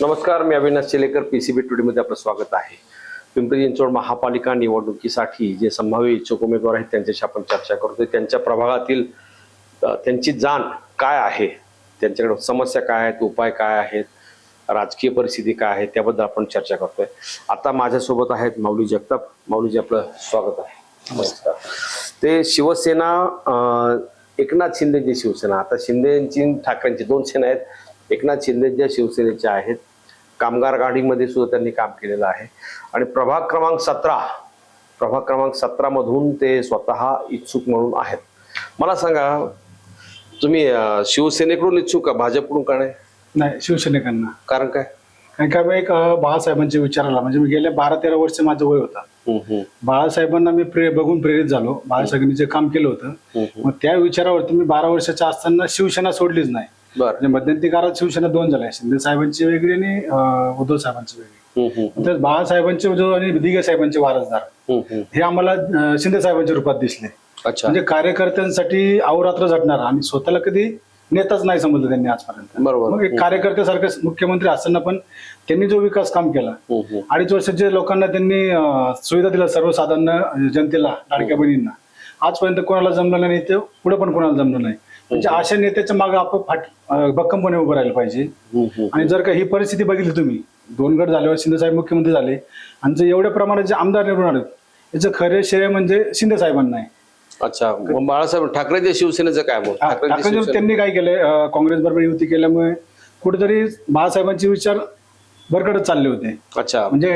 नमस्कार मी Avinash Chelekar P C B टुडेमध्ये आपलं स्वागत आहे. पिंपरी चिंचवड महापालिका निवडणुकीसाठी जे संभाव्य इच्छुक उमेदवार आहेत त्यांच्याशी आपण चर्चा करतोय. त्यांच्या प्रभागातील त्यांची जाण काय आहे? त्यांच्याकडे समस्या काय आहेत? उपाय काय आहेत? राजकीय परिस्थिती काय आहे? त्याबद्दल आपण चर्चा करतोय. आता माझ्यासोबत आहेत माऊली जगताप. माऊलीजी आपलं स्वागत आहे. नमस्कार. ते शिवसेना एकनाथ शिंदेची शिवसेना आता शिंदेची ठाकरेंची दोन सेना आहेत. एकनाथ शिंदे ज्या शिवसेनेच्या आहेत कामगार गाडीमध्ये सुद्धा त्यांनी काम केलेलं आहे. आणि प्रभाग क्रमांक सतरा प्रभाग क्रमांक सतरा मधून ते स्वतः इच्छुक म्हणून आहेत. मला सांगा तुम्ही शिवसेनेकडून इच्छुक का भाजपकडून का नाही? नाही शिवसैनिकांना कारण काय? कारण का मी एक अं, बाळासाहेबांच्या विचाराला म्हणजे मी गेल्या बारा तेरा वर्ष माझं वय होता. बाळासाहेबांना मी प्रे बघून प्रेरित झालो. बाळासाहेबांनी जे काम केलं होतं. मग त्या विचारावरती मी बारा वर्षाच्या असताना शिवसेना सोडलीच नाही. म्हणजे मध्यंतरी काळात शिवसेना दोन झाल्या शिंदे साहेबांची वेगळी आणि अं, उद्धव साहेबांची वेगळी. तर बाळासाहेबांचे जो आणि दिगे साहेबांचे वारसदार. हे आम्हाला अं, शिंदे साहेबांच्या रूपात दिसले. अच्छा. म्हणजे कार्यकर्त्यांसाठी अवरात्र झटणार. आणि स्वतःला कधी नेताच नाही समजलं त्यांनी आजपर्यंत. बरोबर. मग एक कार्यकर्त्यासारखं मुख्यमंत्री असताना पण त्यांनी जो विकास काम केला. अडीच वर्षात जे लोकांना त्यांनी अं, सुविधा दिल्या सर्वसाधारण जनतेला लाडक्या बहिणींना आजपर्यंत कोणाला जमलं नाही ते पुढे पण कोणाला जमलं नाही. म्हणजे अशा नेत्याच्या मागे आपण फाट भक्कमपणे उभं राहिलं पाहिजे. हम्म, हम्म. आणि जर का ही परिस्थिती बघितली तुम्ही दोन गट झाल्यावर शिंदे साहेब मुख्यमंत्री झाले आणि जे एवढ्या प्रमाणात जे आमदार निवडून आले याचं खरे श्रेय म्हणजे शिंदे साहेबांना आहे. अच्छा बाळासाहेब ठाकरेच्या शिवसेनेचं काय ठाकरे त्यांनी काय केलंय? काँग्रेस बरोबर युती केल्यामुळे कुठेतरी बाळासाहेबांचे विचार भरकडत चालले होते. अच्छा. म्हणजे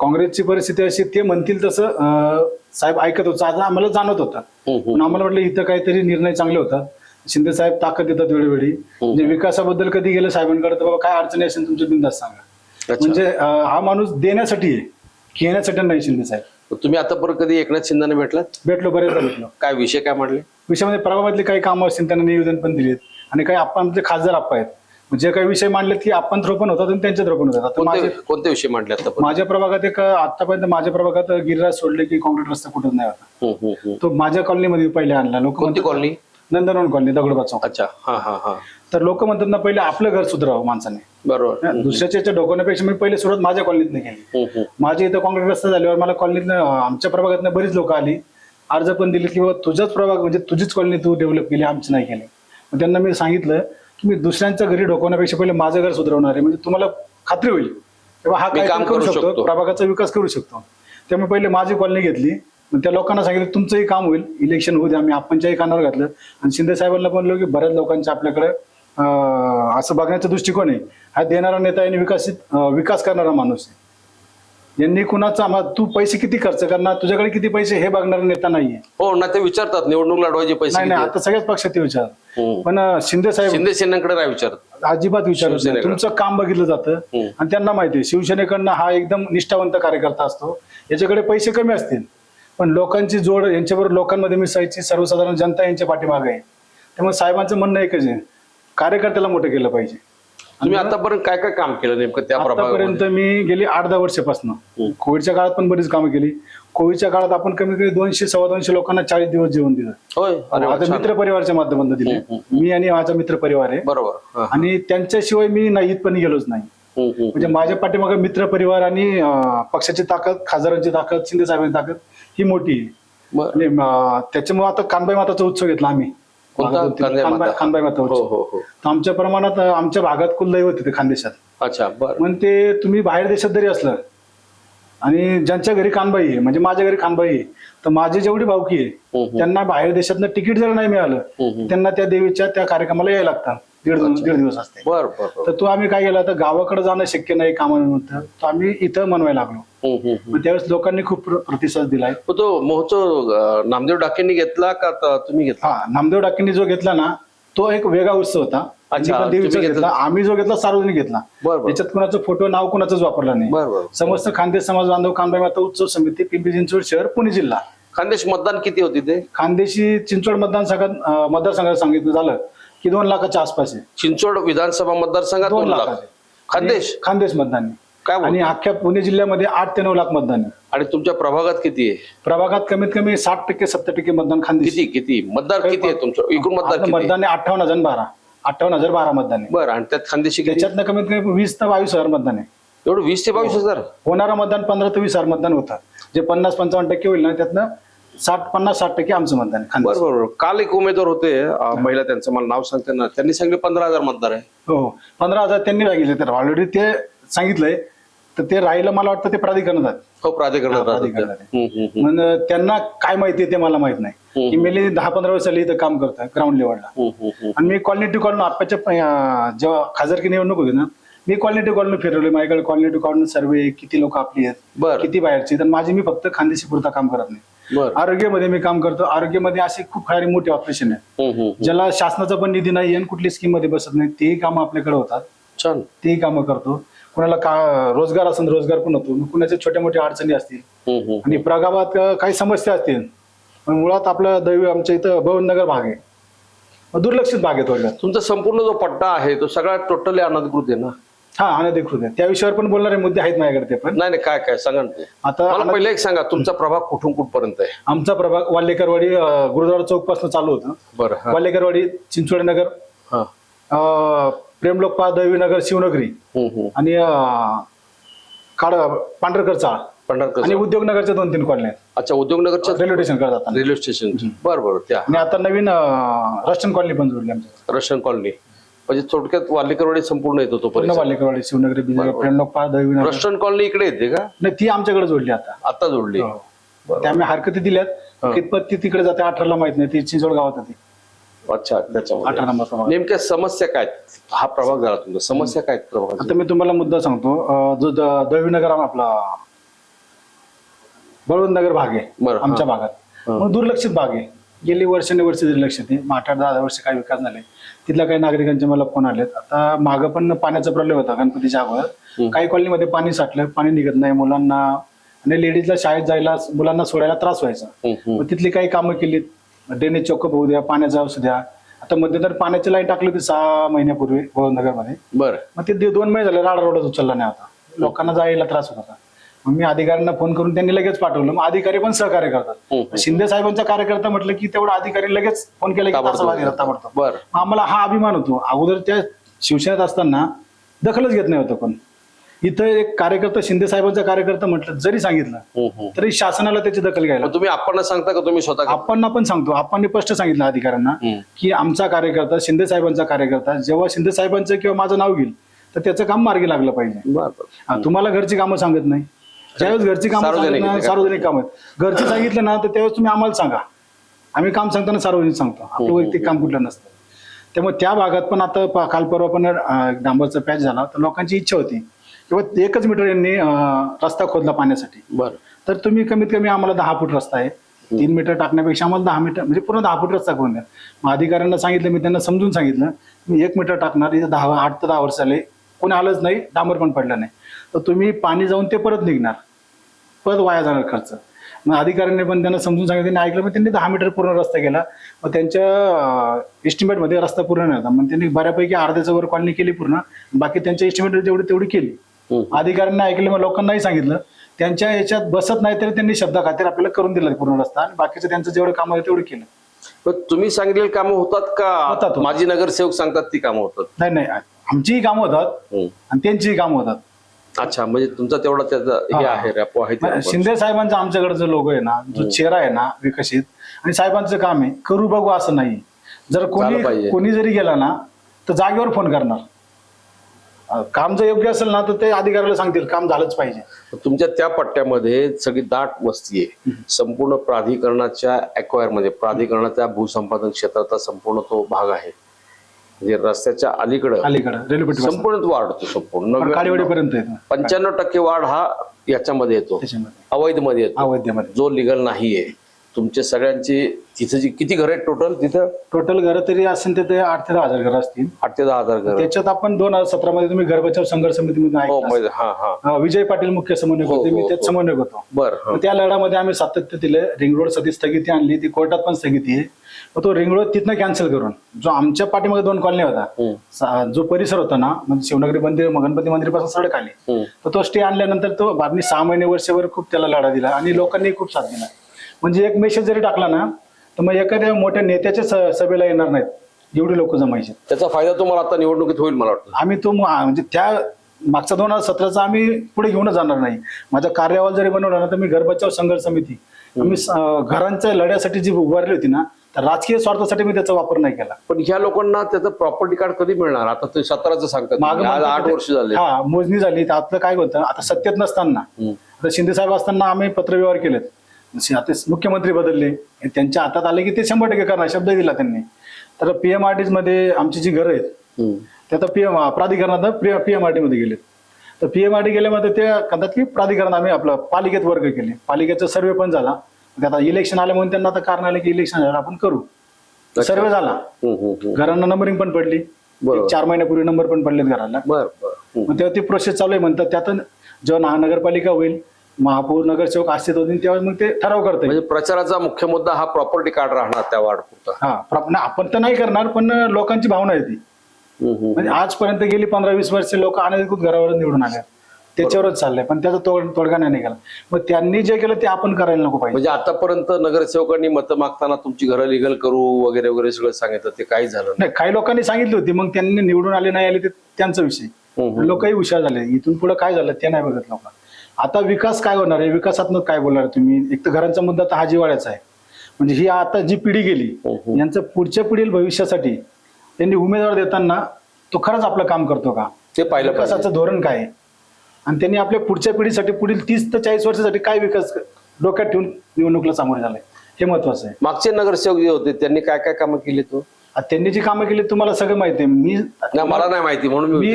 काँग्रेसची परिस्थिती अशी ते म्हणतील तसं साहेब ऐकत होतं. आम्हाला जाणवत होता. आम्हाला वाटलं इथं काहीतरी निर्णय चांगले होतात. शिंदे साहेब ताकद देतात वेळोवेळी. म्हणजे विकासाबद्दल कधी गेलं साहेबांकडे तर बाबा काय अडचणी असेल तुमच्या बिंदास सांगा. म्हणजे हा माणूस देण्यासाठी आहे घेण्यासाठी नाही शिंदे साहेब. तुम्ही आतापर्यंत कधी एकनाथ शिंदेना भेटलात? भेटलो बरेचदा भेटलो. काय विषय काय म्हटले विषयामध्ये प्रभावातले काही कामं असतील त्यांना निवेदन पण दिलेत. आणि काही आपण आमचे खासदार आप्पा आहेत. जे काही विषय मांडलेत की आपण थ्रो पण होतात आणि त्यांच्या थ्रो पण होतात. कोणते विषय मांडले माझ्या प्रभागात एक आतापर्यंत माझ्या प्रभागात गिरिराज सोडले की कॉन्क्रीट रस्ता कुठंच नाही होता हम्म, हम्म. तो माझ्या कॉलनीमध्ये पहिले आणला. लोक कोणती कॉलनी नंदनवन कॉलनी दगडोबा चौक अच्छा हा हा हा. तर लोक म्हणतात ना पहिले आपलं घर सुधारावं माणसाने. बरोबर. दुसऱ्याच्या याच्या डोकवण्यापेक्षा मी पहिले सुरुवात माझ्या कॉलनीतनं केली. हम्म, हम्म. माझ्या इथं कॉन्क्रीट रस्ता झाल्यावर मला कॉलनीतनं अं, आमच्या प्रभागातनं बरीच लोक आली. अर्ज पण दिले की बाबा तुझाच प्रभाग म्हणजे तुझीच कॉलनी तू डेव्हलप केली आमची नाही केली. मग त्यांना मी सांगितलं की मी दुसऱ्यांच्या घरी डोकवण्यापेक्षा पहिले माझं घर सुधारवणार आहे. म्हणजे तुम्हाला खात्री होईल. तेव्हा हा मी काय काम करू शकतो. प्रभागाचा विकास करू शकतो. त्यामुळे पहिले माझी कॉलनी घेतली. मग त्या लोकांना सांगितलं तुमचंही काम होईल. इलेक्शन होऊ द्या. आम्ही आपणच्याही कानावर घातलं. आणि शिंदे साहेबांना म्हणलो की बऱ्याच लोकांच्या आपल्याकडे असं बघण्याचा दृष्टिकोन आहे. हा देणारा नेता आणि विकसित विकास करणारा माणूस आहे. यांनी कुणाचा तू पैसे किती खर्च करणार? तुझ्याकडे किती पैसे हे बघणारा नेता नाहीये. हो ना ते विचारतात. निवडणूक लढवायचे पैसे नाही आता सगळ्याच पक्षात ते विचार हम्म. पण शिंदे साहेब शिंदे सेनेकडे नाही विचारत. अजिबात शिवसेनेकडे. तुमचं काम बघितलं जातं. हम्म. आणि त्यांना माहिती आहे शिवसेनेकडनं हा एकदम निष्ठावंत कार्यकर्ता असतो. याच्याकडे पैसे कमी असतील. पण लोकांची जोड यांच्याबरोबर लोकांमध्ये मिसळायची सर्वसाधारण जनता यांच्या पाठीमागे आहे. त्यामुळे साहेबांचं म्हणणं एकच आहे कार्यकर्त्याला मोठं केलं पाहिजे. तुम्ही आतापर्यंत काय काय काम केलं नेमकं त्या आतापर्यंत मी गेली आठ दहा वर्षापासून. कोविडच्या काळात पण बरीच कामं केली. कोविडच्या काळात आपण कमी कमी दोनशे सव्वा दोनशे लोकांना चाळीस दिवस जेवण दिलं. आता. मित्र परिवारच्या माध्यमातून दिले. मी आणि माझा मित्र परिवार आहे. बरोबर. आणि त्यांच्याशिवाय मी नाही पण गेलोच नाही. म्हणजे माझ्या पाठीमागे मित्र परिवार आणि पक्षाची ताकद खासदारांची ताकद शिंदे साहेबांची ताकद ही मोठी आहे बरं. आणि अं, त्याच्यामुळे आता कानबाई माताचा उत्सव घेतला आम्ही कोणता? कानबाई माता? कानबाई- कानबाई माता हो उत्सव हो हो तर आमच्या प्रमाणात अं, आमच्या भागात कुलदैवत होते खानदेशात अच्छा बर पण ते तुम्ही बाहेर देशात जरी असलं आणि ज्यांच्या घरी कानबाई आहे म्हणजे माझ्या घरी कानबाई आहे तर माझी जेवढी भावकी आहे. त्यांना बाहेर देशातनं तिकीट जर नाही मिळालं. त्यांना त्या देवीच्या त्या कार्यक्रमाला यायला लागतात दीड दीड दिवस असते. बर बर बर. तर तो आम्ही काय केलं तर गावाकडे जाणं शक्य नाही कामानिमित्त. तर आम्ही इथं मनवायला लागलो. हम्म, हम्म, हम्म. मग त्यावेळेस लोकांनी खूप प्र- प्रतिसाद दिलाय. मग तो महोत्सव अं, नामदेव डाकेंनी घेतला का त- तुम्ही घेतला? हा नामदेव डाकेंनी जो घेतला ना तो एक वेगळा उत्सव होता. अच्छा, देवीचा घेतला. आम्ही जो घेतला सार्वजनिक घेतला. बर बर. त्याच्यात कुणाचं फोटो नाव कुणाचंच वापरलं नाही. बर बर. समस्त खानदेश समाज बांधव कानबाई माता उत्सव समिती पिंपरी चिंचवड शहर पुणे जिल्हा. खानदेश मतदान किती होती ते? खानदेशी चिंचवड मतदारसंघात अं, मतदारसंघात सांगितलं झालं. की दोन लाखाच्या आसपास आहे. चिंचवड विधानसभा मतदारसंघात दोन लाख. खानदेश? खानदेश मतदान आहे. काय आणि? अख्ख्या पुणे जिल्ह्यामध्ये आठ ते नऊ लाख मतदान आहे. आणि तुमच्या प्रभागात किती आहे? प्रभागात कमीत कमी साठ टक्के सत्तर टक्के मतदान खानदेश. किती किती? मतदार किती आहे तुमचं? एकूण मतदार आपलं किती आहे? मतदान आहे अठ्ठावन्न हजार बारा. अठ्ठावन्न हजार बारा मतदान आहे. बरं आणि त्यात खानदेशी किती? त्याच्यातनं कमीत कमी वीस ते बावीस हजार मतदान आहे. एवढं वीस ते बावीस हजार? होणारं मतदान पंधरा ते वीस हजार मतदान होतं. जे पन्नास पंचावन्न टक्के होईल ना त्यातनं साठ पन्नास साठ टक्के आमचं मतदान आहे खानदेश. बरोबर काल एक उमेदवार होते अं, महिला त्यांचं मला नाव सांगते ना त्यांनी सांगितले पंधरा हजार मतदार आहे हो हो. पंधरा हजार त्यांनी सांगितले तर ऑलरेडी ते सांगितलंय तर ते राहिलं मला वाटतं ते प्राधिकरणात आहेत. हो प्राधिकरणात हा, राहतात ते. प्राधिकरणात आहे. हम्म, हम्म, हम्म. मग त्यांना काय माहिती आहे ते मला माहीत नाही की मी दहा पंधरा वर्ष इथं काम करतोय ग्राउंड लेवलला हम्म, हम्म, हम्म. आणि मी कॉलनी टू कॉलनी आप्पाच्या अं, जेव्हा खासदारकी निवडणूक होती ना मी कॉलनी टू कॉलनी फिरवले माझ्याकडे कॉलनी टू कॉलनी सर्वे किती लोक आपली आहेत बरं किती बाहेरची तर माझी मी फक्त खानदेशी पुरता काम करत नाही आरोग्यामध्ये मी काम करतो. आरोग्यामध्ये असे खूप सारे मोठे ऑपरेशन आहे हम्म, हम्म. ज्याला शासनाचा पण निधी नाही आणि कुठली स्कीममध्ये बसत नाही तेही कामं आपल्याकडे होतात. तेही कामं करतो. कुणाला का रोजगार असेल रोजगार पण होतो. कुणाच्या छोट्या मोठ्या अडचणी असतील. आणि प्रगावात काही समस्या असतील. पण मुळात आपला दैवी आमच्या इथं भवननगर भाग आहे. दुर्लक्षित भाग आहे थोडक्यात तुमचा संपूर्ण जो पट्टा आहे तो सगळा टोटली अनधिकृत आहे ना? हा अनधिकृत आहे त्या विषयावर पण बोलणारे मुद्दे आहेत माझ्याकडे ते पण. नाही नाही काय काय सांगा ना ते. आता मला पहिले एक सांगा तुमचा प्रभाग कुठून कुठपर्यंत आहे? आमचा प्रभाग वाल्लेकरवाडी अं, गुरुद्वारा चौकपासून चालू होतं. बरं हा. वाल्लेकरवाडी चिंचवड नगर हा. अं, प्रेमलोकपा दैवी नगर शिवनगरी हम्म, हम्म. आणि अं, काड पांढरकर चाळ. पंढरकर आणि उद्योगनगरच्या दोन तीन कॉलनी आहेत. अच्छा उद्योगनगरच्या रेल्वे स्टेशन जाताना. Railway station. बरं बरं त्या. आणि आता नवीन अं, रस्टन कॉलनी पण जोडली आमच्या रशियन कॉलनी. म्हणजे थोडक्यात वाल्लेकरवाडी संपूर्ण येतो तो पूर्ण परिसर. वाल्लेकरवाडी शिवनगरी बिजनगर नगर रशियन कॉलनी इकडे येते का? नाही ती आमच्याकडे जोडली आता. आता जोडली. हो. आम्ही हरकती दिल्यात. कितपत ती तिकडे जाते अठराला माहीत नाही. ती चिंचवड गावात होती अच्छा त्याच्यामध्ये. अठरा नंबर प्रभाग नेमक्या समस्या काय? हा प्रभाग झाला तुमचा. समस्या काय प्रभागाच्या? आता मी तुम्हाला मुद्दा सांगतो. अं, जो द- आपला. बळवंतनगर भाग आहे. बरं, हा. आमच्या भागात. मग दुर्लक्षित भाग आहे. गेली वर्षानुवर्ष दुर्लक्षित आहे. आठ आठ दहा दहा वर्ष काही विकास झाले. तिथल्या काही नागरिकांचे मला फोन आलेत. आता मागं पण पाण्याचा प्रॉब्लेम होता गणपतीच्या अगोदर. काही कॉलनीमध्ये पाणी साठलं पाणी निघत नाही मुलांना आणि लेडीजला शाळेत जायला मुलांना सोडायला त्रास व्हायचा. मग तिथली काही कामं केलीत. ड्रेनेज चौकअप होऊ द्या पाण्याचा असू द्या. आता मध्यंतर पाण्याची लाईन टाकली होती सहा महिन्यापूर्वी मध्ये बरं. मग ते दोन महिने झाले राडा रोडच उचलला नाही आता. लोकांना जायला त्रास होत होता. मग मी अधिकाऱ्यांना फोन करून त्यांनी लगेच पाठवलं. मग अधिकारी पण सहकार्य करतात. शिंदे साहेबांचा कार्यकर्ता म्हटलं की तेवढा अधिकारी लगेच फोन केला की ताबडतोब. बरं. मग आम्हाला हा अभिमान होतो. अगोदर त्या शिवसेनेत असताना दखलच घेत नाही होतं पण इथं एक कार्यकर्ता शिंदे साहेबांचा कार्यकर्ता म्हटलं जरी सांगितलं. तरी शासनाला त्याची दखल घ्यायला तुम्ही आपण सांगता का तुम्ही स्वतः? आपण पण सांगतो. आपण स्पष्ट सांगितलं अधिकाऱ्यांना हम्म. की आमचा कार्यकर्ता शिंदे साहेबांचा कार्यकर्ता जेव्हा शिंदे साहेबांचं किंवा माझं नाव घेईल तर त्याचं काम मार्गी लागलं पाहिजे. बरं बरं. हा, तुम्हाला घरची कामं सांगत नाही. ज्यावेळेस घरची कामं सार्वजनिक का? सार्वजनिक काम आहेत. घरची सांगितलं ना तर त्यावेळेस तुम्ही आम्हाला सांगा. आम्ही काम सांगताना सार्वजनिक सांगतो. आपलं वैयक्तिक काम कुठलं नसतं. त्यामुळे त्या भागात पण आता प- काल परवा पण अं, डांबरचा पॅच झाला. तर लोकांची इच्छा होती किंवा एकच मीटर यांनी अं, रस्ता खोदला पाण्यासाठी. बरं. तर तुम्ही कमीत कमी आम्हाला दहा फूट रस्ता आहे. तीन मीटर टाकण्यापेक्षा आम्हाला दहा मीटर म्हणजे पूर्ण दहा फूट रस्ता करून द्या. मग अधिकाऱ्यांना सांगितलं मी त्यांना समजून सांगितलं मी एक मीटर टाकणार इथं दहा आठ ते दहा वर्ष झाले कोणी आलंच नाही डांबर पण पडलं नाही. तर तुम्ही पाणी जाऊन ते परत निघणार. परत वाया जाणार खर्च. मग अधिकाऱ्यांनी पण त्यांना समजून सांगितलं त्यांनी ऐकलं मग त्यांनी दहा मीटर पूर्ण रस्ता केला. मग त्यांच्या एस्टिमेटमध्ये रस्ता पूर्ण नाही होता मग त्यांनी बऱ्यापैकी अर्ध्याच्या वर कॉलनी केली पूर्ण. बाकी त्यांच्या एस्टिमेट जेवढी तेवढी केली. अधिकाऱ्यांना ऐकलं मग लोकांनाही सांगितलं. त्यांच्या याच्यात बसत नाही तरी त्यांनी शब्द खातीर आपल्याला करून दिला पूर्ण रस्ता आणि बाकीचं त्यांचं जेवढं काम आहे तेवढं केलं. पण तुम्ही सांगितलेली कामं होतात का? होतात. माझी नगरसेवक सांगतात ती कामं होतात. नाही नाही. आमचीही कामं होतात. आणि त्यांचीही कामं होतात. अच्छा म्हणजे तुमचा तेवढा त्याचा हे हा. आहे रॅपो आहे शिंदे साहेबांचा आमच्याकडे जो लोगो आहे ना जो चेहरा आहे ना विकसित आणि साहेबांचं काम आहे करू बघू असं नाही. जर झालं कोणी पाहिजे. कोणी जरी गेला ना तर जागेवर फोन करणार. अं, काम जर योग्य असेल ना तर ते अधिकाऱ्याला सांगतील काम झालंच पाहिजे. तुमच्या त्या पट्ट्यामध्ये सगळी दाट वस्ती आहे. संपूर्ण प्राधिकरणाच्या acquire मध्ये प्राधिकरणाच्या भूसंपादन क्षेत्राचा संपूर्ण तो भाग आहे. म्हणजे रस्त्याच्या अलीकडं अलीकडे रेल्वे संपूर्ण वाढ होतो संपूर्ण. येतो. पंच्याण्णव टक्के वाढ हा याच्यामध्ये येतो. त्याच्यामध्ये. अवैधमध्ये येतो. अवैध्यमध्ये जो लिगल नाहीये. तुमचे सगळ्यांची तिथं जी किती घर आहेत टोटल तिथं टोटल घरं तरी असेल तर ते आठ ते दहा हजार घरं असतील आठ ते दहा हजार घर त्याच्यात आपण दोन हजार सतरा मध्ये तुम्ही घर बचाव संघर्ष समितीमध्ये हो माहिती- हा हा विजय पाटील मुख्य समन्वयक हो, होते मी हो, त्यात हो. समन्वयक होतो बर हा. मग त्या लढ्यामध्ये आम्ही सातत्य दिलं रिंग रोडसाठी स्थगिती आणली ती कोर्टात पण स्थगिती आहे मग तो रिंग रोड तिथनं कॅन्सल करून जो आमच्या पाठीमध्ये दोन कॉलनी होता हम्म. सा- जो परिसर होता ना म्हणजे शिवनगरी मंदिर गणपती मंदिरापासून सडक आली हम्म. तर तो स्टे आणल्यानंतर तो बातमी सहा महिने वर्षभर खूप त्याला लढा दिला आणि लोकांनी खूप साथ दिला म्हणजे एक मेसेज जरी टाकला ना तर मग एखाद्या मोठ्या नेत्याच्या स- सभेला येणार नाहीत. एवढे लोक जमायचे त्याचा फायदा तुम्हाला आता निवडणुकीत होईल मला वाटतं. आम्ही तो म्हणजे त्या मागचा दोन हजार सतराचा आम्ही पुढे घेऊनच जाणार नाही. माझ्या कार्यावर जरी बनवलं ना तर मी घर बचाव संघर्ष समिती मी स- अं, घरांच्या लढ्यासाठी जी उभारली होती ना तर राजकीय स्वार्थासाठी मी त्याचा वापर नाही केला. पण ह्या लोकांना त्याचं प्रॉपर्टी कार्ड कधी मिळणार? आता ते सतराचं सांगतात. मागं. आज आठ वर्ष झाले. हा मोजणी झाली तर आपलं काय होतं? आता सत्तेत नसताना. हम्म. आता शिंदे साहेब असताना आम्ही पत्रव्यवहार केलेत. आता मुख्यमंत्री बदलले. त्यांच्या हातात आले की ते शंभर टक्के करणार शब्द दिला त्यांनी. तर पीएमआरटी मध्ये आमची जी घरं आहेत. ते आता पीएम प्राधिकरणात पीएमआरटी मध्ये गेलेत. तर पीएमआरटी गेल्यामध्ये ते म्हणतात की प्राधिकरण आम्ही आपलं पालिकेत वर्ग केले. पालिकेचा सर्वे पण झाला. ते आता इलेक्शन आले म्हणून त्यांना आता कारण आले की इलेक्शन झालं आपण करू. सर्वे झाला. घरांना नंबरिंग पण पडली. चार महिन्यापूर्वी नंबर पण पडलेत घराला. मग तेव्हा ती प्रोसेस चालू आहे म्हणतात त्यातून जेव्हा महानगरपालिका होईल महापौर नगरसेवक अस्तित्व होतील तेव्हा मग ते ठराव करता म्हणजे प्रचाराचा मुख्य मुद्दा हा प्रॉपर्टी कार्ड राहणार त्या वार्ड पुरता हा नाही, आपण तर नाही करणार पण लोकांची भावना आहे ती. हम्म, हम्म. म्हणजे आजपर्यंत गेली पंधरा वीस वर्ष लोक अनधिकृत घरावर निवडून आले त्याच्यावरच चाललंय पण त्याचा तोड तोडगा नाही निघाला. मग त्यांनी जे केलं ते आपण करायला नको पाहिजे. म्हणजे आतापर्यंत नगरसेवकांनी मतं मागताना तुमची घरं लिगल करू वगैरे वगैरे सगळं सांगितलं ते काही झालं नाही. काही लोकांनी सांगितली होती मग त्यांनी निवडून आले नाही आले ते त्यांचा विषय. हम्म. लोकही हुशार झाले. इथून पुढे काय झालं ते नाही बघत लोक. आता विकास काय होणार आहे? विकासात्मक काय बोलणार तुम्ही? एक तर घरांचा मुद्दा तर हा जिवाळ्याचा आहे. म्हणजे ही आता जी पिढी गेली हम्म. यांचं पुढच्या पिढील भविष्यासाठी त्यांनी उमेदवार देताना तो खरंच आपलं काम करतो का? ते पाहिलं विकासाचं धोरण काय आहे? आणि त्यांनी आपल्या पुढच्या पिढीसाठी पुढील तीस ते चाळीस वर्षासाठी काय विकास डोक्यात ठेवून निवडणुकीला सामोरे झालंय हे महत्वाचं आहे. मागचे नगरसेवक जे होते त्यांनी काय काय कामं केली तो? त्यांनी जी कामं केली तुम्हाला सगळं माहिती आहे. मी मला नाही माहिती म्हणून मी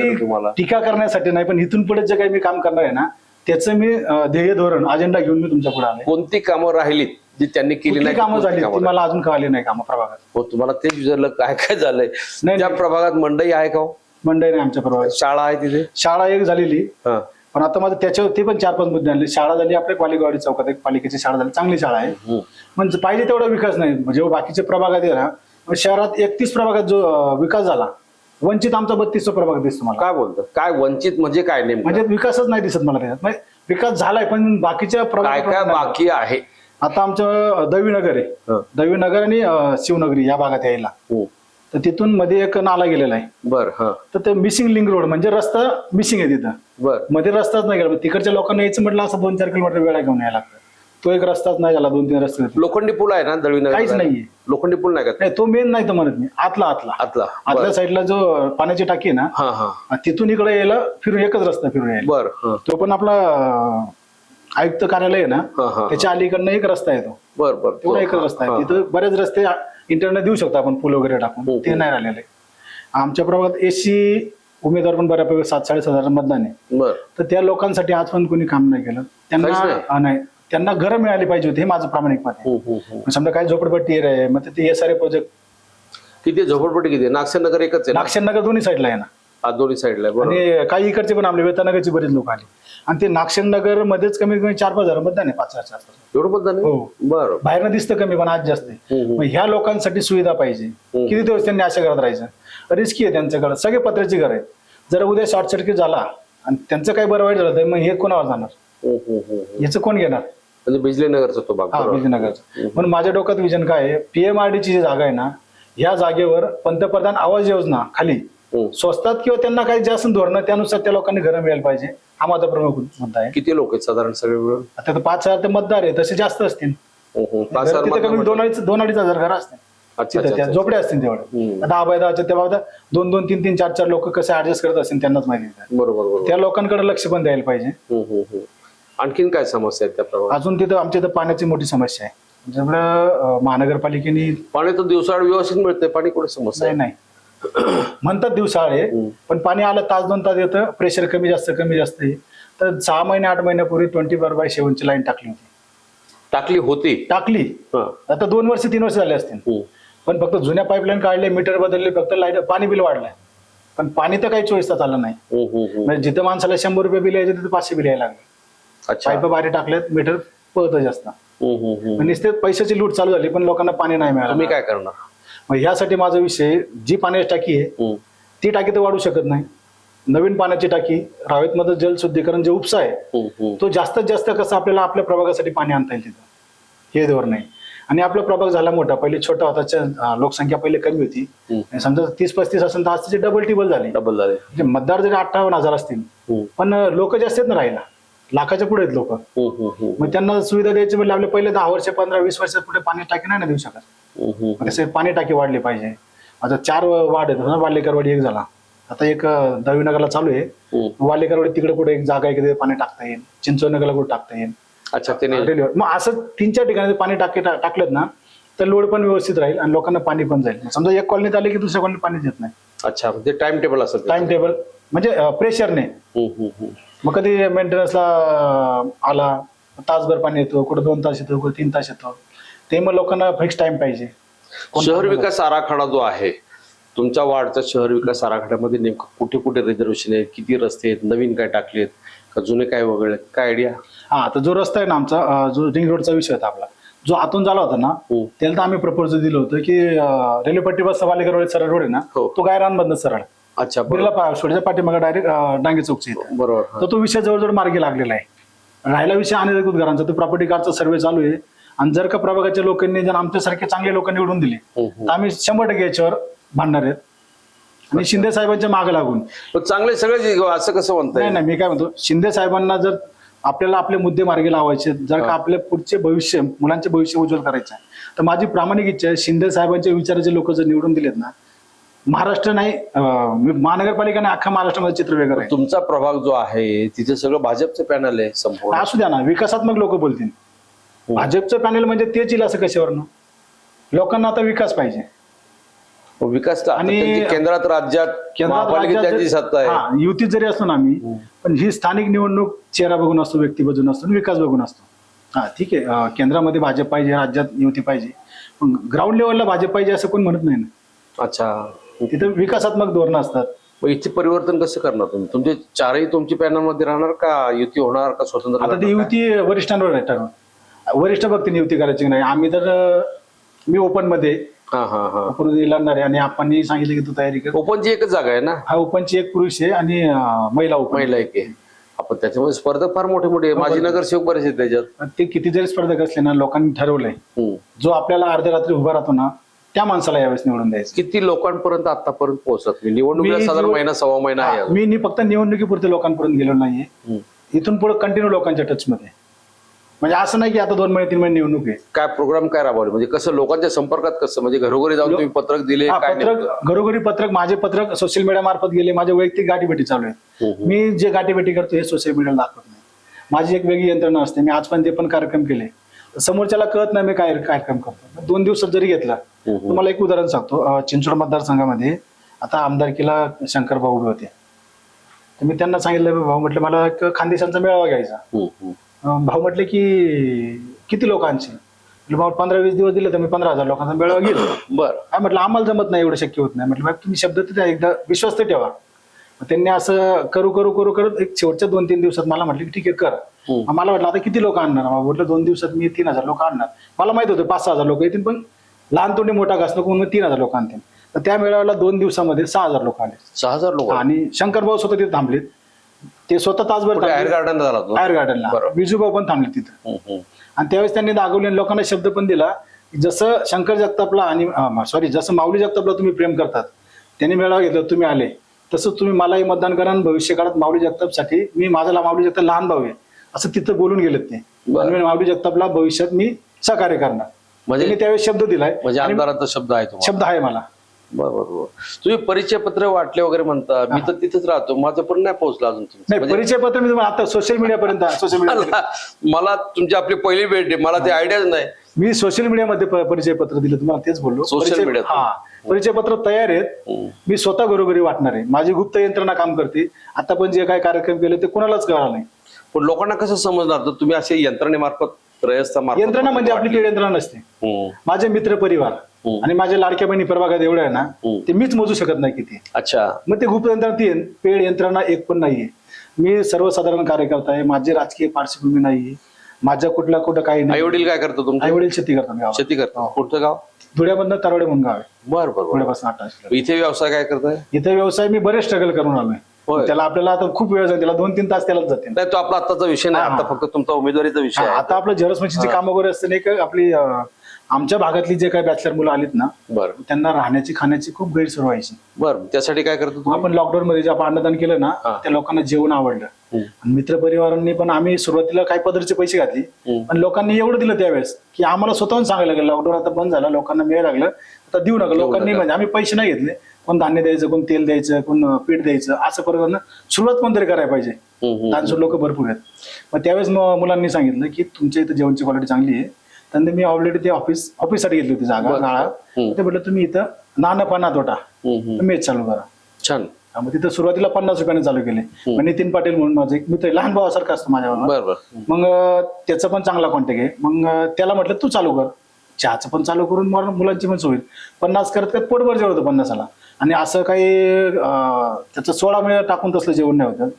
टीका करण्यासाठी नाही पण इथून पुढे जे काही मी काम करणार आहे ना त्याचं मी ध्येय धोरण अजेंडा घेऊन मी तुमच्यापुढे आले कोणती कामं राहिलीत जी त्यांनी केली नाही कामं झाली ती मला अजून कळाली नाही कामं प्रभागात. हो तुम्हाला तेच विचारलं काय काय झालंय? नाही. त्या प्रभागात मंडई आहे का हो? मंडळी नाही आमच्या प्रभागात. शाळा आहे तिथे? शाळा एक झालेली. हा. पण आता माझं त्याच्यावर ते पण चार पाच मुद्दे आणले. शाळा झाली आपल्या पालिकावाडी चौकात एक पालिकेची शाळा झाली. चांगली शाळा आहे. हम्म. म्हणजे पाहिजे तेवढा विकास नाही. म्हणजे बाकीचे प्रभागात आहे ना मग शहरात एकतीस प्रभागात जो अं, विकास झाला वंचित आमचा बत्तीसचा प्रभाग दिसतो मला. काय बोलतो? काय वंचित म्हणजे काय नेमकं? म्हणजे विकासच नाही दिसत मला त्याच्यात. म्हणजे विकास झालाय पण बाकीच्या काय काय. बाकी आहे? आता आमचं दवीनगर आहे. हं. दवीनगर आणि अं, शिवनगरी या भागात यायला. हम्म. तर तिथून मध्ये एक नाला गेलेला आहे. बर हा. तर ते मिसिंग लिंक रोड म्हणजे रस्ता मिसिंग आहे तिथं. बर. मध्ये रस्ताच नाही गेला. मग तिकडच्या लोकांना यायचं म्हटलं असं दोन चार किलोमीटर वेळा घेऊन यायला लागतं? तो एक रस्ताच नाही झाला दोन तीन रस्ते होते. लोखंडी पूल आहे ना दळवीनगर काहीच नाहीये. लोखंडी पूल नाही का? नाही तो मेन नाही तर म्हणत मी. आतला आतला. आतला. आतल्या साईडला जो पाण्याची टाकी आहे ना हा हा. तिथून इकडे यायला फिरून एकच रस्ता फिरून यायला. बर हा. तो पण आपला अं, आयुक्त कार्यालय आहे ना हा हा त्याच्या अलीकडनं एक रस्ता आहे तो. बर बर. तेवढा एकच रस्ता आहे. तिथं बरेच रस्ते इंटरनेट देऊ शकतो आपण पूल वगैरे टाकून. हो, ते हो. नाही राहिलेले. आमच्या प्रभागात एसी उमेदवार पण बऱ्यापैकी सात साडेसात हजार मतदान आहे. बर. तर त्या लोकांसाठी आज पण कोणी काम नाही केलं. त्यांना काहीच नाही? हा, नाही. त्यांना घरं मिळाली पाहिजे होती हे माझं प्रामाणिक मत आहे. हम्म, हम्म. मग समजा काय झोपडपट्टी आहे मग ते एस आर ए प्रोजेक्ट किती? झोपडपट्टी किती? नागसेनगर एकच आहे ना? नागशेनगर दोन्ही साईडला आहे ना. हा, दोन्ही साईडला आहे बरोबर. आणि काही इकडचे पण आपले वेतानगरची बरेच लोक आले. आणि ते नागशेनगर मध्येच कमीत कमी चार पाच हजार मतदान आहे पाच हजार चार पाच एवढं मतदान आहे? हो. बरं. बाहेरनं दिसतं कमी पण आज जास्त आहे. हम्म, हम्म. मग ह्या लोकांसाठी सुविधा पाहिजे. किती दिवस त्यांनी अशा करत राहायचं? रिस्की आहे त्यांच्याकडे सगळे पत्र्याची घर आहेत. जर उद्या शॉर्ट सर्किट झाला आणि त्यांचं काही बरं वाईट झालं तर मग हे कोणावर जाणार? हम्म. याचं कोण घेणार? म्हणजे बिजली नगरचा तो भाग हा बरोबर. विजयनगरचं म्हणून माझ्या डोक्यात विजन काय आहे पीएमआरडीची जी जागा आहे ना ह्या जागेवर पंतप्रधान आवाज योजना खाली हम्म. स्वस्तात किंवा त्यांना काही जे असेल धोरणं त्यानुसार त्या लोकांनी घरं मिळायला पाहिजे हा माझा प्रमुख मुद्दा आहे किती लोक आहेत साधारण सगळे मिळून आता तर पाच हजार ते मतदार आहे तसे जास्त असतील हम्म, हम्म. पाच हजार तिथे कमी मतदान दोन अडीच दोन अडीच हजार घरं असतील अच्छा, तिथं अच्छा, त्या अच्छा. झोपड्या असतील तेवढे हम्म. दहा बाय दहाच्या त्या दोन दोन तीन तीन चार चार लोक कसे ऍडजस्ट करत असतील त्यांनाच माहिती आहे. बरोबर बरोबर त्या लोकांकडे लक्ष पण द्यायला पाहिजे हम्म, हम्म, हम्म. आणखीन काय समस्या आहेत त्या प्रभागात अजून तिथं आमच्या इथं पाण्याची मोठी समस्या आहे. त्यामुळे अं, महानगरपालिकेने पाणी तर दिवसाआड व्यवस्थित मिळतंय पाणी कुठे समस्या नाही आहे? नाही म्हणतात दिवसाळे. पण पाणी आलं तास दोन तास येतं प्रेशर कमी जास्त कमी जास्त आहे. तर सहा महिने आठ महिन्यापूर्वी ट्वेंटी फोर बाय सेव्हनची लाईन टाकली होती. टाकली होती? टाकली. हा. आता दोन वर्ष तीन वर्ष झाले असतील. हम्म. पण फक्त जुन्या पाईपलाईन काढले मीटर बदलले फक्त लाइट पाणी बिल वाढलंय पण पाणी तर काही चोवीस तास आलं नाही. हम्म, हम्म, हम्म. म्हणजे जिथं माणसाला शंभर रुपये बिल यायचे तिथे पाचशे बिल यायला लागले. अच्छा. पाईप बाहेर टाकलेत मीटर पळतं जास्त. हम्म, हम्म, हम्म. पण नुसते पैशाची लूट चालू झाली पण लोकांना पाणी नाही तुम्ही मिळालं काय करणार? मग ह्यासाठी माझा विषय जी पाण्याची टाकी आहे हम्म. ती टाकी तर वाढू शकत नाही. नवीन पाण्याची टाकी रावेतमध्ये जल शुद्धीकरण जे उपसा आहे हम्म, हम्म. तो जास्तीत जास्त कसं आपल्याला आपल्या प्रभागासाठी पाणी आणता येईल तिथं? हे धोरण नाही आणि आपला प्रभाग झाला मोठा पहिले छोटा होता च- अं, लोकसंख्या पहिले कमी होती. हम्म. आणि समजा तीस पस्तीस असेल तर आज त्याची डबल टिबल झाली. डबल झाले. म्हणजे मतदार जरी अठ्ठावन्न हजार असतील हम्म. पण लोक जे असतात ना राहायला. लाखाच्या पुढे आहेत लोक. हम्म, हम्म, हम्म, मग त्यांना सुविधा द्यायची म्हणजे आपले पहिले दहा वर्ष पंधरा वीस वर्ष पुढे पाणी टाकी नाही ना देऊ शकत. मग पाणी टाकी वाढली पाहिजे. आता चार वाढ आहेत. ना वालेकरवाडी एक झाला. आता एक अं, दहावीनगरला चालू आहे. हम्म. वालेकरवाडी तिकडे कुठे एक जागा आहे की तिथे पाणी टाकता येईल? चिंचवडनगरला कुठे टाकता येईल? अच्छा त्याने मग असं तीन चार ठिकाणी जर पाणी टाके टा- टाकलेत ना तर लोड पण व्यवस्थित राहील आणि लोकांना पाणी पण जाईल. समजा एक कॉलनीत आले की दुसऱ्या कॉलनीत पाणी येत नाही. अच्छा म्हणजे टाइम टेबल असेल टाइम टेबल म्हणजे प्रेशरने हम्म, हम्म. मग कधी मेंटेनन्सला आला तासभर पाणी येतो कुठं दोन तास येतो कुठं तीन तास येतो? ते मग लोकांना फिक्स टाइम पाहिजे. शहर विकास आराखडा जो आहे तुमच्या वार्डचा शहर विकास आराखड्यामध्ये नेमकं कुठे कुठे रिझर्वेशन आहेत किती रस्ते आहेत नवीन काय टाकलेत का जुने काय वगळले काय आयडिया हा आता जो रस्ता आहे ना आमचा जो रिंग रोडचा विषय होता आपला जो आतून झाला होता ना हम्म. त्याला तर आम्ही प्रपोजल दिलं होतं की रेल्वे पट्टी बस वालेकर सरळ रोड आहे ना हो. तो गायरान सरळ. अच्छा बिर्ला बरोबर पा- सोड्याच्या पाठीमागे डायरेक्ट डांगे चौकची बरोबर हा. तर तो विषय जवळजवळ मार्गी लागलेला आहे. राहिला विषय अनिर्णित घरांचा. तो प्रॉपर्टी कार्डचा सर्वे चालू आहे. आणि जर का प्रभागाच्या लोकांनी जर आमच्यासारखे चांगले लोक निवडून दिले हम्म, हम्म. तर आम्ही शंभर टक्के याच्यावर भांडणार आहेत. आणि शिंदे साहेबांच्या मागे लागून. चांगले सगळे असं कसं नाही म्हणताय? नाही मी काय म्हणतो शिंदे साहेबांना जर आपल्याला आपले मुद्दे मार्गी लावायचे जर का आपले पुढचे भविष्य मुलांचे भविष्य उज्ज्वल करायचं आहे तर माझी प्रामाणिक इच्छा आहे शिंदे साहेबांच्या विचाराचे लोक जर निवडून दिलेत ना महाराष्ट्र नाही महानगरपालिका नाही अख्खा महाराष्ट्रामध्ये चित्र वेगळं आहे. तुमचा प्रभाग जो आहे तिथे सगळं भाजपचं पॅनल आहे संपूर्ण. असू द्या ना विकासात्मक लोक बोलतील. भाजपचं पॅनल म्हणजे तेच येईल असं कशावरनं? लोकांना आता विकास पाहिजे. विकास तर आता आणि- केंद्रात राज्यात केंद्रात त्यांची जर- सत्ता आहे. हा, युतीत जरी असलो ना आम्ही पण ही स्थानिक निवडणूक चेहरा बघून असतो व्यक्ती बघून असतो विकास बघून असतो. हा ठीक आहे. केंद्रामध्ये भाजप पाहिजे राज्यात युती पाहिजे. पण ग्राउंड लेवलला भाजप पाहिजे असं कोण म्हणत नाही ना. अच्छा. तिथे विकासात्मक धोरणं असतात. मग इथे परिवर्तन कसं करणार तुम्ही? तुमचे चारही तुमची पॅनलमध्ये राहणार का युती होणार का स्वतंत्र आता ती काय? युती वरिष्ठांवर आहे ठरवून वरिष्ठ बघतील युती करायची की नाही? आम्ही तर अं, मी ओपनमध्ये हा हा हा. लढणार आहे आणि आपण सांगितलं की तू तयारी कर. ओपनची एकच जागा आहे ना? हा ओपनची एक पुरुष आहे आणि अं, महिला ओपन. महिला एक आहे. आपण त्याच्यामध्ये स्पर्धक फार मोठे मोठे आहे. माजी नगरसेवक बरेच आहेत त्याच्यात. ते किती जरी स्पर्धक असले ना लोकांनी ठरवलंय. हम्म. जो आपल्याला अर्ध्या रात्री उभा राहतो ना त्या माणसाला यावेळेस निवडून द्यायचं. किती लोकांपर्यंत आतापर्यंत पोहोचत? मी निवडणुकीला मी साधारण महिना सव्वा महिना आहे हा, अजून. मी नि- फक्त निवडणुकीपुरते लोकांपर्यंत गेलो नाहीये. हम्म. इथून पुढे कंटिन्यू लोकांच्या टच मध्ये म्हणजे असं नाही की आता दोन महिने तीन महिने निवडणूक आहे. काय प्रोग्राम काय राबवले? म्हणजे कसं लोकांच्या संपर्कात कसं? म्हणजे घरोघरी जाऊन तुम्ही पत्रक दिले हा, काय पत्रक? घरोघरी पत्रक माझे पत्रक सोशल मीडिया मार्फत गेले माझे वैयक्तिक गाठीभेटी चालू आहेत. हम्म. मी जे गाठीभेटी करतो हे सोशल मीडियाला दाखवत नाही. माझी एक वेगळी यंत्रणा असते. मी आज पण ते पण कार्यक्रम केले. समोरच्याला कळत नाही मी काय कार्यक्रम करतो दोन दिवसात जरी घेतला. तुम्हाला एक उदाहरण सांगतो. अं, चिंचवड मतदारसंघामध्ये आता आमदारकीला शंकर भाऊ उभे होते. तर मी त्यांना सांगितलं भाऊ म्हटलं मला एक खानदेशांचा मेळावा घ्यायचा. अं, भाऊ म्हटले की किती लोकांचे? म्हटलं भाऊ पंधरा वीस दिवस दिले तर मी पंधरा हजार लोकांचा मेळावा घेईल बरं. काय म्हटलं आम्हाला जमत नाही एवढं शक्य होत नाही. म्हटलं "बाबा, तुम्ही शब्द तर द्या, एकदा विश्वास तर ठेवा. त्यांनी असं करू करू करू करत एक शेवटच्या दोन तीन दिवसात मला म्हटलं की ठीक आहे कर. मग मला वाटलं आता किती लोक आणणार? मग म्हटलं दोन दिवसात मी तीन हजार लोक आणणार. मला माहीत होतं पाच सहा हजार लोक येतील पण लहान तोंडी मोठा घास नको म्हणून तीन हजार लोक आणतील. तर त्या मेळाव्याला दोन दिवसामध्ये सहा हजार लोक आले. सहा हजार लोक आणि शंकर भाऊ स्वतः तिथे थांबलेत. ते स्वतः तासभर. एअर गार्डन फायर गार्डनला. विजूभाऊ पण थांबले तिथं. आणि त्यावेळेस त्यांनी दाखवले आणि लोकांना शब्द पण दिला जसं शंकर जगतापला आणि सॉरी जसं माऊली जगतापला तुम्ही प्रेम करतात त्यांनी मेळावा घेतला तुम्ही आले. तसं तुम्ही मलाही मतदान करा आणि भविष्य काळात माऊली जगतापसाठी मी माझा माऊली जगताप लहान भाऊ आहे. असं तिथं बोलून गेलेत ते. बरं. आणि मी माऊली जगतापला भविष्यात मी सहकार्य करणार. म्हणजे त्यांनी त्यावेळेस शब्द दिलाय. म्हणजे आणि आमदाराचा शब्द आहे तुम्हाला. शब्द आहे मला. बरोबर बरोबर तुम्ही परिचय पत्र वाटले वगैरे म्हणता. मी तर तिथेच राहतो. माझं पण नाही पोहोचलं अजून तुमचं. नाही म्हणजे परिचय पत्र मी तुम्हाला आता सोशल मीडियापर्यंत सोशल मीडिया मला मला तुमची आपली पहिली भेट आहे. मला ते आयडियाच नाही. मी सोशल मीडियामध्ये प- परिचय पत्र दिलं. तुम्हाला तेच बोललो. Social परिचय- media. हा. परिचय पत्र तयार आहेत. हम्म. मी स्वतः घरोघरी वाटणार आहे. माझी गुप्त यंत्रणा काम करते. आता पण जे काही कार्यक्रम केले ते कोणालाच कळणार नाही. पण लोकांना कसं समजणार? तर तुम्ही असे यंत्रणेमार्फत यंत्रणा म्हणजे आपली ती यंत्रणा नसते. माझे मित्र परिवार. आणि माझ्या लाडक्या बहिणी प्रभागात एवढे आहे ना. ते मीच मोजू शकत नाही किती. अच्छा. मग ते गुप्त यंत्रणा ती आहे. पेड यंत्रणा एक पण नाहीये मी सर्वसाधारण कार्यकर्ता आहे. माझी राजकीय पार्श्वभूमी नाहीये माझ्या कुठला कुठं काही आई नाही वडील काय करतो आई तुमचे वडील शेती गावात. शेती करतो कोणतं गाव? धुळ्यामधनं तरवडे म्हणून गाव आहे. बर बर बर. धुळ्यापासून किलोमीटर. इथे व्यवसाय काय करताय? इथे व्यवसाय मी बरेच स्ट्रगल करून आलोय. त्याला आपल्याला आता खूप वेळ जाईल त्याला दोन तीन तास त्यालाच जाते. नाही तो आपला आत्ताचा विषय नाही हा, आता हा. फक्त तुमचा उमेदवारीचा विषय आहे. आता आपलं झरस मशीनची कामं वगैरे असते नाही का? आपली अं, आमच्या भागातली जे काही बॅचलर मुलं आलीत ना बर त्यांना राहण्याची खाण्याची खूप गैरसोय व्हायची बर त्यासाठी काय करतो तुम्ही आपण लॉकडाऊन मध्ये जे आपण अन्नदान केलं ना हा. त्या लोकांना जेवण आवडलं हम्म. आणि मित्रपरिवारांनी पण आम्ही सुरुवातीला काही पदरचे पैसे घातले हम्म. पण लोकांनी एवढं दिलं त्यावेळेस की आम्हाला स्वतःहून सांगायला लागलं लॉकडाऊन आता बंद झालं लोकांना मिळायला लागलं आता देऊ नका लोकांनी. म्हणजे आम्ही पैसे नाही घेतले कोण धान्य द्यायचं कोण तेल द्यायचं कोण पीठ द्यायचं असं करून सुरुवात कोणतरी करायला पाहिजे हम्म, हम्म. दानशूर लोक भरपूर आहेत मग त्यावेळेस मग मुलांनी सांगितलं की तुमच्या इथं जेवणची क्वालिटी चांगली आहे त्यांनी मी ऑलरेडी ते ऑफिस ऑफिससाठी घेतली होती जागा हम्म. ते म्हटलं तुम्ही इथं नाणं पाना तोटा. मेच चालू करा छान. मग तिथं सुरुवातीला पन्नास रुपयाने चालू केले. मग नितीन पाटील म्हणून माझा एक मित्र लहान भावासारखा असतो बर मग त्याचा पण चांगला कॉन्टॅक्ट आहे. मग त्याला म्हटलं तू चालू कर. चहाचं पण चालू करून मला मुलांची पण सोय होईल. पन्नास करत करत पोटभर जेवण होतं पन्नासाला. आणि असं काही त्याचं सोळा मिनिट टाकून तसलं जेवण नाही होतं.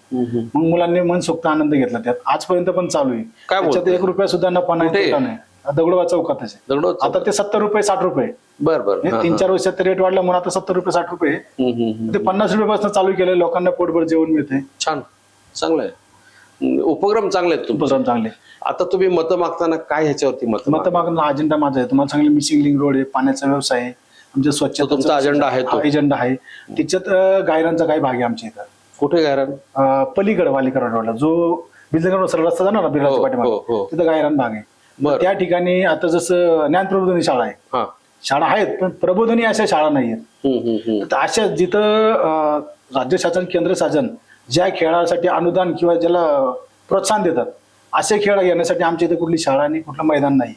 मग मुलांनी मनसोक्त आनंद घेतला त्यात. आजपर्यंत पण चालू आहे? त्याच्यात एक रुपया सुद्धा न पाना कुठे? नाही. दगडोबा चौकातच आहे. दगडोबाचं? आता ते सत्तर रुपये साठ रुपये. बर बर. हे हा, तीन. चार वर्षात रेट वाढला म्हणून आता सत्तर रुपये साठ रुपये आहे. हम्म, हम्म, हम्म. ते पन्नास रुपयापासून चालू केलं लोकांना पोटभर जेवण मिळते छान. चांगलं आहे. हम्म, उपक्रम चांगले आहेत तुमचे. उपक्रम चांगले आता तुम्ही मतं मागताना काय ह्याच्यावरती मत मग मागणं अजेंडा माझा आहे. तुम्हाला सांगितलं मिसिंग लिंक रोड आहे पाण्याचा व्यवसाय आहे आमच्या स्वच्छता तुमचा अजेंडा आहे तो. अजेंडा आहे. त्याच्यात अं, गायरांचा काही भाग आहे आमच्या इथं. कुठे गायरान? अं, पलीकडे वालीकडे रोडला जो बिजनगर सरळ रस्ता जाणार ना हो, हो, हो. तिथं गायरान भाग आहे. बरं. त्या ठिकाणी आता जसं ज्ञान प्रबोधनी शाळा आहे. हा. शाळा आहेत पण प्रबोधनी अशा शाळा नाही आहेत हम्म, हम्म, हम्म. तर अशा जिथं अं, राज्य शासन केंद्र शासन ज्या खेळासाठी अनुदान किंवा ज्याला प्रोत्साहन देतात असे खेळ घेण्यासाठी आमच्या इथे कुठली शाळा आणि कुठलं मैदान नाही.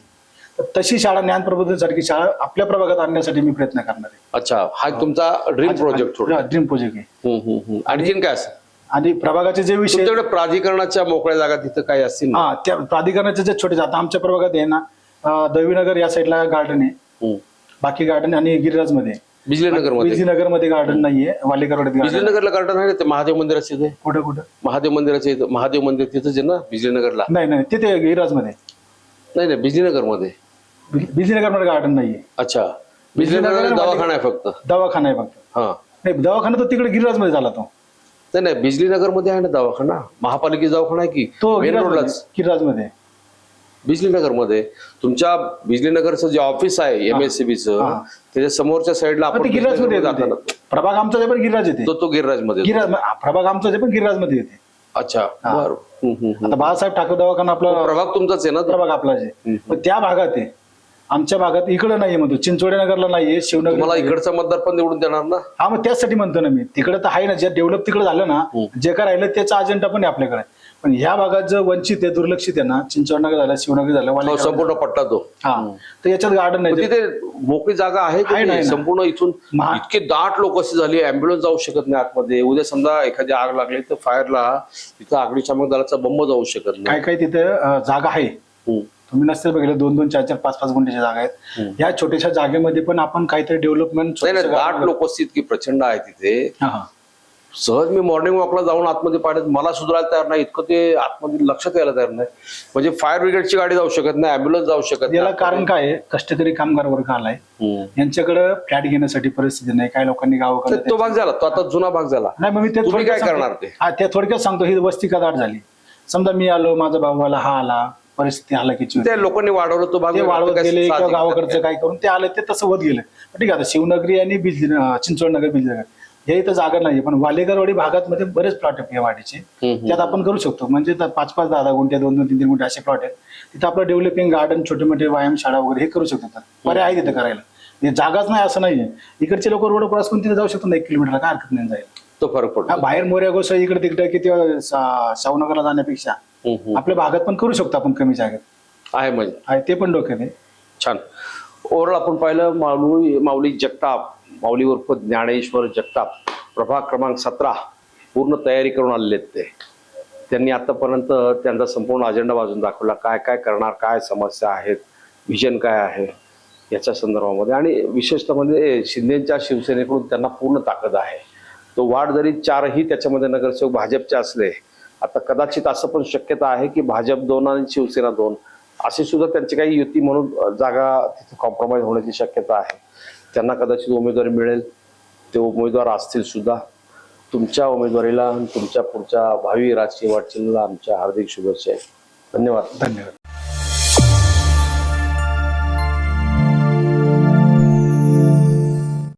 तर तशी शाळा ज्ञान प्रबोधनासारखी शाळा आपल्या प्रभागात आणण्यासाठी मी प्रयत्न करणार आहे. अच्छा हा एक तुमचा ड्रीम प्रोजेक्ट थोडं ड्रीम प्रोजेक्ट आहे. आणखीन काय असं आणि प्रभागाचे जे विषय तुमच्याकडे प्राधिकरणाच्या मोकळ्या जागा तिथं काही असतील ना? हा त्या प्राधिकरणाचे जे छोटे आता आमच्या प्रभागात आहे ना अं, दळवीनगर या साईडला गार्डन आहे. हम्म. बाकी गार्डन आणि गिरिराजमध्ये बिजलीनगरमध्ये नगरमध्ये गार्डन नाहीये वालेकर रोड गार्डन बिजलीनगरला गार्डन आहे ना ते महादेव मंदिराचे इथे? कुठं कुठं? महादेव मंदिराचे इथं महादेव मंदिर तिथंच आहे ना बिजलीनगरला नाही नाही तिथे गिरिराजमध्ये नाही नाही बिजलीनगरमध्ये बिजलीनगरमध्ये गार्डन नाहीये. अच्छा. बिजलीनगर बिजलीनगर दवाखाना आहे फक्त. दवाखाना आहे फक्त. हा. नाही दवाखाना तो तिकडे गिरिराजमध्ये झाला तो. नाही नाही बिजलीनगरमध्ये आहे ना दवाखाना? महापालिकेचा दवाखाना आहे की? तो मेन रोडलाच गिरिराजमध्ये बिजलीनगरमध्ये. तुमच्या बिजलीनगरचं जे ऑफिस आहे एम एस हा. त्याच्या समोरच्या साईडला आपण गिरिराजमध्ये प्रभाग आमचा पण गिरिराज येते. तो तो गिरिराजमध्ये प्रभाग आमचा जे पण गिरिराजमध्ये येते. अच्छा. बर. आता बाळासाहेब ठाकरे दवाखाना आपला प्रभाग तुमचाच आहे ना? प्रभाग आपला जे. पण त्या भागात आहे. आमच्या भागात इकडे नाहीये म्हणतो. चिंचोडे नगरला नाहीये शिवनगर तुम्हाला इकडचा मतदार पण निवडून देणार ना? हा मग त्यासाठी म्हणतो ना मी. तिकडे तर आहे ना जे डेव्हलप तिकडे झालं ना जे काय राहिलं त्याचा अजेंडा पण आहे आपल्याकडे. पण ह्या भागात जर वंचित आहे दुर्लक्षित आहे ना चिंचवडनगर झालं शिवनगर झालं हो, वालेकर संपूर्ण पट्टा तो. हा तर याच्यात गार्डन पण नाही तिथे मोकळी जागा आहे का आहे ती? ना, आहे ना. संपूर्ण इथून महा- इतके दाट लोक अशी झाली अँब्युलन्स जाऊ शकत नाही आतमध्ये. उद्या समजा एखादी आग लागली तर फायरला तिथं अग्निशामक दलाचा बंब जाऊ शकत नाही. काय काय तिथे अं, जागा आहे. हम्म. तुम्ही नसते बघितलं दोन दोन चार चार पाच पाच गुंठ्याच्या जागा आहेत. या छोट्याशा जागेमध्ये पण आपण काहीतरी डेव्हलपमेंट नाही नाही दाट लोक इतकी प्रचंड आहे तिथे. सहज मी मॉर्निंग वॉकला जाऊन आतमध्ये पाण्यात मला सुधारायला तयार नाही इतकं ते आतमध्ये लक्षात यायला तयार नाही. म्हणजे फायर ब्रिगेडची गाडी जाऊ शकत नाही अँब्युलन्स जाऊ शकत याला कारण काय आहे? कष्टकरी कामगार वर्ग आलाय. यांच्याकडे फ्लॅट घेण्यासाठी परिस्थिती नाही. काही लोकांनी गावाकडे तर तो भाग झाला तो आता जुना भाग झाला. नाही मग मी ते तुम्ही थोडक्यात काय करणार सांगतो. ते? हा ते थोडक्यात सांगतो ही वस्ती का दाट झाली. समजा मी आलो माझा भाऊ आला हा आला. परिस्थिती हलाखीची होती. त्या लोकांनी वाढवलं तो भाग ते वाढवत गेले किंवा. गावाकडचं काय करून ते आले ते तसं होत गेलं. ठीक आहे आता शिवनगरी आणि बिजली चिंचवडनगर बिजलीनगर हे इथं जागा नाही पण वालेकरवाडी भागात मध्ये बरेच प्लॉट आहेत या हम्म. त्यात आपण करू शकतो. म्हणजे पाच पाच दहा दहा गुंठे दोन दोन तीन तीन गुंठे असे प्लॉट आहेत. तिथं आपलं डेव्हलपिंग गार्डन छोटे मोठे व्यायाम शाळा वगैरे हे करू शकतो पर्याय आहे तिथं करायला. जागाच नाही असं नाहीये. इकडचे लोक रोड क्रॉस करून तिथे जाऊ शकतो ना एक किलोमीटरला. काय हरकत नाही जायला. तो फरक पडतो. बाहेर मोर्या गोसाई इकडे तिकडे किती शाहूनगरला जाण्यापेक्षा. आपल्या भागात पण करू शकतो आपण कमी जागेत. आहे म्हणजे. आहे ते पण डोक्यात आहे. छान. ओव्हरऑल आपण पाहिलं माऊली माऊली जगताप माऊली उर्फ ज्ञानेश्वर जगताप प्रभाग क्रमांक सतरा पूर्ण तयारी करून आलेले आहेत ते. त्यांनी आतापर्यंत त्यांचा संपूर्ण अजेंडा वाजून दाखवला काय काय करणार काय समस्या आहेत व्हिजन काय आहे याच्या संदर्भामध्ये. आणि विशेषतः म्हणजे शिंदेच्या शिवसेनेकडून त्यांना पूर्ण ताकद आहे. तो वाढ जरी चारही त्याच्यामध्ये नगरसेवक भाजपचे असले आता कदाचित असं पण शक्यता आहे की भाजप दोन आणि शिवसेना दोन अशी सुद्धा त्यांची काही युती म्हणून जागा तिथे कॉम्प्रोमाइज होण्याची शक्यता आहे. त्यांना कदाचित उमेदवारी मिळेल. ते उमेदवार असतील सुद्धा. तुमच्या उमेदवारीला आणि तुमच्या पुढच्या भावी राजकीय वाटचालीला आमच्या हार्दिक शुभेच्छा आहेत धन्यवाद. धन्यवाद.